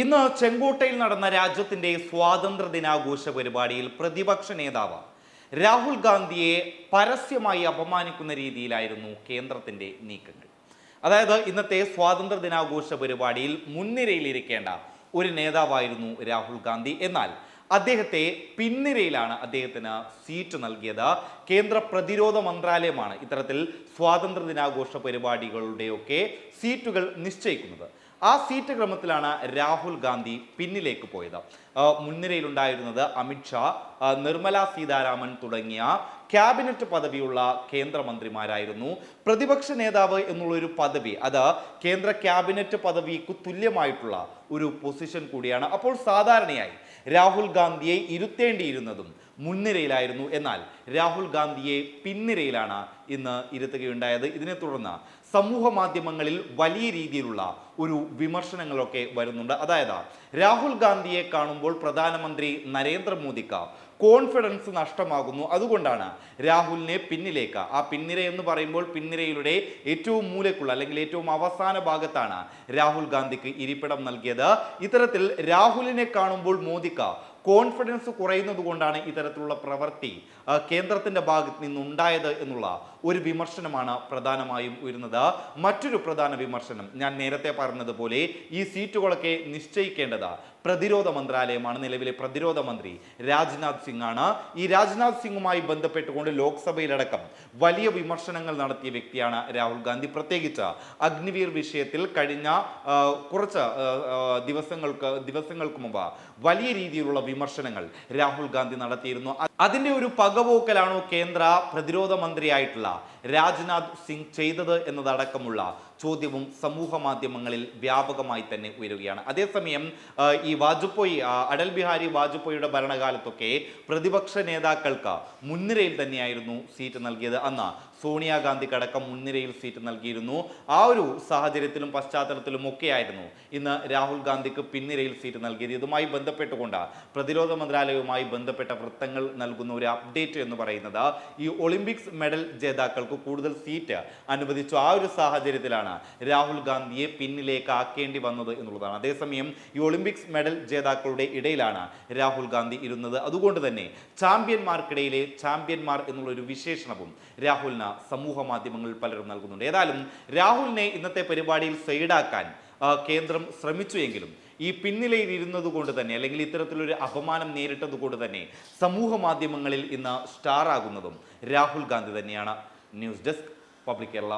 ഇന്ന് ചെങ്കോട്ടയിൽ നടന്ന രാജ്യത്തിന്റെ സ്വാതന്ത്ര്യ ദിനാഘോഷ പരിപാടിയിൽ പ്രതിപക്ഷ നേതാവ് രാഹുൽ ഗാന്ധിയെ പരസ്യമായി അപമാനിക്കുന്ന രീതിയിലായിരുന്നു കേന്ദ്രത്തിന്റെ നീക്കങ്ങൾ. അതായത് ഇന്നത്തെ സ്വാതന്ത്ര്യ ദിനാഘോഷ പരിപാടിയിൽ മുൻനിരയിലിരിക്കേണ്ട ഒരു നേതാവായിരുന്നു രാഹുൽ ഗാന്ധി. എന്നാൽ അദ്ദേഹത്തെ പിൻനിരയിലാണ് അദ്ദേഹത്തിന് സീറ്റ് നൽകിയത്. കേന്ദ്ര പ്രതിരോധ മന്ത്രാലയമാണ് ഇത്തരത്തിൽ സ്വാതന്ത്ര്യ ദിനാഘോഷ പരിപാടികളുടെയൊക്കെ സീറ്റുകൾ നിശ്ചയിക്കുന്നത്. ആ സീറ്റ് ക്രമത്തിലാണ് രാഹുൽ ഗാന്ധി പിന്നിലേക്ക് പോയത്. മുൻനിരയിലുണ്ടായിരുന്നത് അമിത്ഷാ നിർമ്മല സീതാരാമൻ തുടങ്ങിയ ക്യാബിനറ്റ് പദവിയുള്ള കേന്ദ്രമന്ത്രിമാരായിരുന്നു. പ്രതിപക്ഷ നേതാവ് എന്നുള്ളൊരു പദവി അത് കേന്ദ്ര ക്യാബിനറ്റ് പദവിക്ക് തുല്യമായിട്ടുള്ള ഒരു പൊസിഷൻ കൂടിയാണ്. അപ്പോൾ സാധാരണയായി രാഹുൽ ഗാന്ധിയെ ഇരുത്തേണ്ടിയിരുന്നതും മുൻനിരയിലായിരുന്നു. എന്നാൽ രാഹുൽ ഗാന്ധിയെ പിൻനിരയിലാണ് ഇന്ന് ഇരുത്തുകയുണ്ടായത്. ഇതിനെ തുടർന്ന് സമൂഹ മാധ്യമങ്ങളിൽ വലിയ രീതിയിലുള്ള ഒരു വിമർശനങ്ങളൊക്കെ വരുന്നുണ്ട്. അതായത് രാഹുൽ ഗാന്ധിയെ കാണുമ്പോൾ പ്രധാനമന്ത്രി നരേന്ദ്രമോദിക്ക് കോൺഫിഡൻസ് നഷ്ടമാകുന്നു. അതുകൊണ്ടാണ് രാഹുലിനെ പിന്നിലേക്ക്. ആ പിന്നിര എന്ന് പറയുമ്പോൾ പിന്നിരയുടെ ഏറ്റവും മൂലക്കുള്ള അല്ലെങ്കിൽ ഏറ്റവും അവസാന ഭാഗത്താണ് രാഹുൽ ഗാന്ധിക്ക് ഇരിപ്പിടം നൽകിയത്. ഇത്തരത്തിൽ രാഹുലിനെ കാണുമ്പോൾ മോദിക്ക് കോൺഫിഡൻസ് കുറയുന്നത് കൊണ്ടാണ് ഇത്തരത്തിലുള്ള പ്രവൃത്തി കേന്ദ്രത്തിന്റെ ഭാഗത്ത് നിന്നുണ്ടായത് എന്നുള്ള ഒരു വിമർശനമാണ് പ്രധാനമായും ഉയരുന്നത്. മറ്റൊരു പ്രധാന വിമർശനം ഞാൻ നേരത്തെ പറഞ്ഞതുപോലെ ഈ സീറ്റുകളൊക്കെ നിശ്ചയിക്കേണ്ടത് പ്രതിരോധ മന്ത്രാലയമാണ് നിലവിലെ പ്രതിരോധ മന്ത്രി രാജ്നാഥ് സിംഗ് ആണ് ഈ രാജ്നാഥ് സിംഗുമായി ബന്ധപ്പെട്ടുകൊണ്ട് ലോക്സഭയിലടക്കം വലിയ വിമർശനങ്ങൾ നടത്തിയ വ്യക്തിയാണ് രാഹുൽ ഗാന്ധി. പ്രത്യേകിച്ച് അഗ്നിവീർ വിഷയത്തിൽ കഴിഞ്ഞ കുറച്ച് ദിവസങ്ങൾക്ക് ദിവസങ്ങൾക്ക് മുമ്പ് വലിയ രീതിയിലുള്ള വിമർശനങ്ങൾ രാഹുൽ ഗാന്ധി നടത്തിയിരുന്നു. അതിന്റെ ഒരു പകപോക്കലാണോ കേന്ദ്ര പ്രതിരോധ മന്ത്രിയായിട്ടുള്ള രാജ്നാഥ് സിംഗ് ചെയ്തത് എന്നതടക്കമുള്ള ചോദ്യവും സമൂഹ മാധ്യമങ്ങളിൽ വ്യാപകമായി തന്നെ ഉയരുകയാണ്. അതേസമയം ഈ വാജ്പേയി അടൽ ബിഹാരി വാജ്പേയിയുടെ ഭരണകാലത്തൊക്കെ പ്രതിപക്ഷ നേതാക്കൾക്ക് മുൻനിരയിൽ തന്നെയായിരുന്നു സീറ്റ് നൽകിയത്. അന്ന് സോണിയാഗാന്ധിക്ക് അടക്കം മുൻനിരയിൽ സീറ്റ് നൽകിയിരുന്നു. ആ ഒരു സാഹചര്യത്തിലും പശ്ചാത്തലത്തിലും ഒക്കെയായിരുന്നു ഇന്ന് രാഹുൽ ഗാന്ധിക്ക് പിൻനിരയിൽ സീറ്റ് നൽകിയത്. ഇതുമായി ബന്ധപ്പെട്ടുകൊണ്ട് പ്രതിരോധ മന്ത്രാലയവുമായി ബന്ധപ്പെട്ട വൃത്തങ്ങൾ നൽകുന്ന ഒരു അപ്ഡേറ്റ് എന്ന് പറയുന്നത് ഈ ഒളിമ്പിക്സ് മെഡൽ ജേതാക്കൾക്ക് കൂടുതൽ സീറ്റ് അനുവദിച്ചു. ആ ഒരു സാഹചര്യത്തിലാണ് രാഹുൽ ഗാന്ധിയെ പിന്നിലേക്ക് ആക്കേണ്ടി വന്നത് എന്നുള്ളതാണ്. അതേസമയം ഈ ഒളിമ്പിക്സ് മെഡൽ മെഡൽ ജേതാക്കളുടെ ഇടയിലാണ് രാഹുൽ ഗാന്ധി ഇരുന്നത്. അതുകൊണ്ട് തന്നെ ചാമ്പ്യന്മാർക്കിടയിലെ ചാമ്പ്യന്മാർ എന്നുള്ളൊരു വിശേഷണവും രാഹുലിന് സമൂഹ മാധ്യമങ്ങളിൽ പലരും നൽകുന്നുണ്ട്. ഏതായാലും രാഹുലിനെ ഇന്നത്തെ പരിപാടിയിൽ സൈഡാക്കാൻ കേന്ദ്രം ശ്രമിച്ചു എങ്കിലും ഈ പിന്നിലയിൽ ഇരുന്നത് കൊണ്ട് തന്നെ അല്ലെങ്കിൽ ഇത്തരത്തിലൊരു അപമാനം നേരിട്ടത് കൊണ്ട് തന്നെ സമൂഹ മാധ്യമങ്ങളിൽ ഇന്ന് സ്റ്റാർ ആകുന്നതും രാഹുൽ ഗാന്ധി തന്നെയാണ്. News desk public Kerala.